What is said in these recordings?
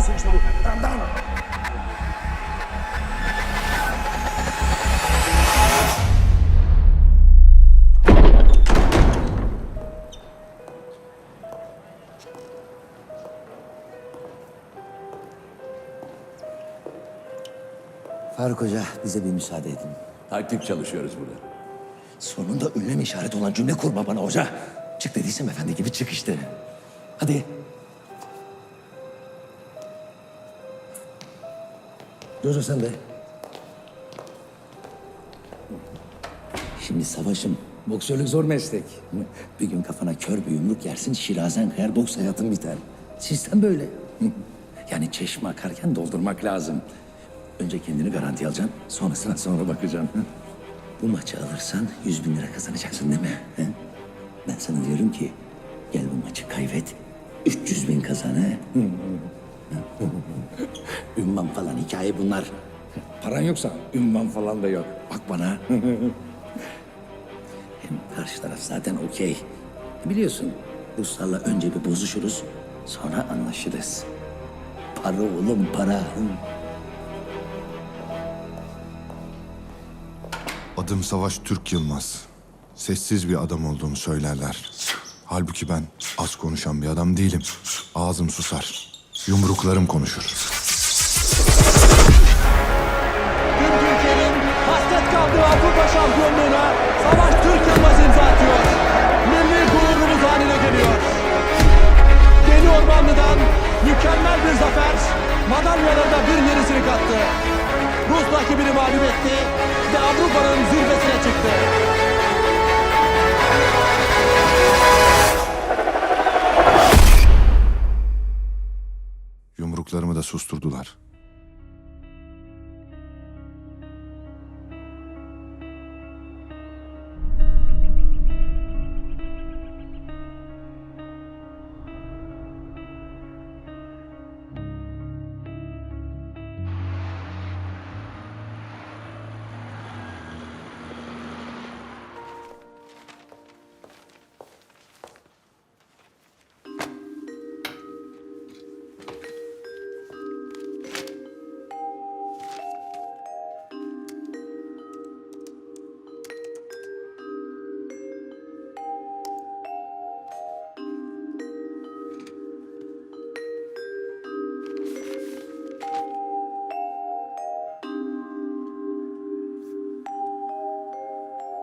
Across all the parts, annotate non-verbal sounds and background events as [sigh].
Bana saçmalı. Dan dan. Faruk Hoca bize bir müsaade edin. Taktik çalışıyoruz burada. Sonunda ünlem işareti olan cümle kurma bana hoca. Çık dediysem efendi gibi çık işte. Hadi. Jojo sen de. Şimdi savaşım. Boksörlük zor meslek. Bir gün kafana kör bir yumruk yersin, şirazen kayar, boks hayatın biter. Sistem böyle. [laughs] Yani çeşme akarken doldurmak lazım. Önce kendini garanti alacaksın, sonrasına sonra bakacaksın. [laughs] Bu maçı alırsan yüz bin lira kazanacaksın değil mi? Ben sana diyorum ki gel bu maçı kaybet. 300 bin kazan he. [laughs] Ünvan falan hikaye bunlar. Paran yoksa ünvan falan da yok. Bak bana. [laughs] Hem karşı taraf zaten okey. Biliyorsun Ruslarla önce bir bozuşuruz sonra anlaşırız. Para oğlum para. Adım Savaş Türk Yılmaz. Sessiz bir adam olduğumu söylerler. Halbuki ben az konuşan bir adam değilim. Ağzım susar. Yumruklarım konuşur. Tüm Türkiye'nin hasret kaldığı Avrupa şampiyonluğuna Savaş Türk Yılmaz imza atıyor. Milli gururumuz haline geliyor. Deli Ormanlı'dan mükemmel bir zafer, madalyalarda bir yenisini kattı. Rus rakibini mağlup etti ve Avrupa'nın zirvesine çıktı. Yumruklarımı da susturdular.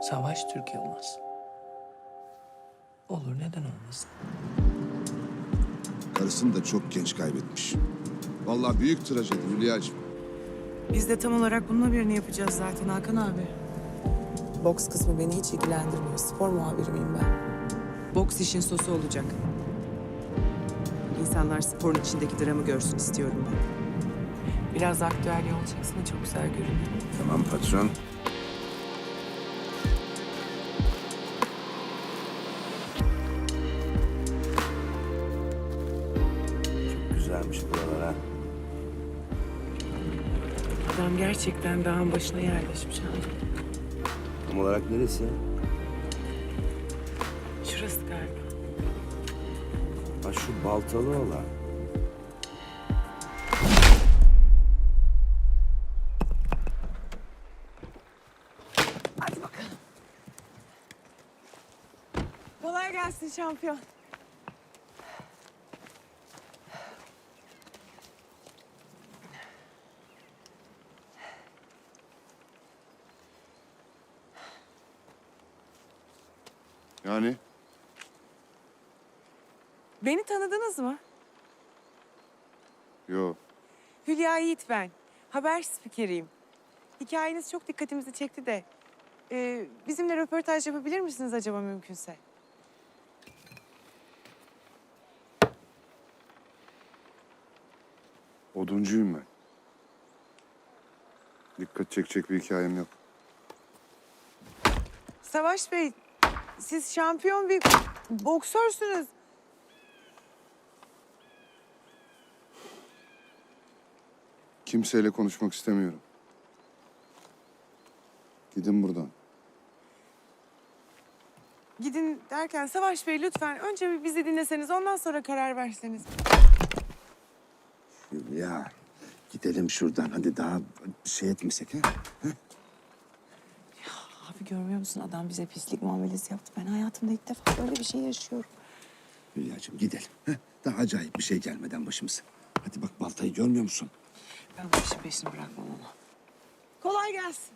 Savaş Türk Yılmaz. Olur neden olmasın? Karısını da çok genç kaybetmiş. Vallahi büyük trajedi Hülya'cığım. Biz de tam olarak bununla birini yapacağız zaten Hakan abi. Boks kısmı beni hiç ilgilendirmiyor. Spor muhabiri miyim ben? Boks işin sosu olacak. İnsanlar sporun içindeki dramı görsün istiyorum ben. Biraz aktüel olacaksın çok güzel görünüyor. Tamam patron. Güzelmiş buralar ha. Adam gerçekten dağın başına yerleşmiş abi. Tam olarak neresi? Şurası galiba. Ha şu baltalı olan. Kolay gelsin şampiyon. Yani Beni tanıdınız mı? yo Hülya Yiğit ben. Haber spikeriyim. Hikayeniz çok dikkatimizi çekti de. Ee, bizimle röportaj yapabilir misiniz acaba mümkünse? oduncuyum ben. Dikkat çekecek bir hikayem yok. Savaş Bey, siz şampiyon bir boksörsünüz. Kimseyle konuşmak istemiyorum. Gidin buradan. Gidin derken Savaş Bey lütfen önce bir bizi dinleseniz ondan sonra karar verseniz. Ya gidelim şuradan hadi daha şey etmesek ha? Abi görmüyor musun adam bize pislik muamelesi yaptı. Ben hayatımda ilk defa böyle bir şey yaşıyorum. Hülya'cığım gidelim. ha? Daha acayip bir şey gelmeden başımıza. Hadi bak baltayı görmüyor musun? Ben bu işin peşini bırakmam ama. Kolay gelsin.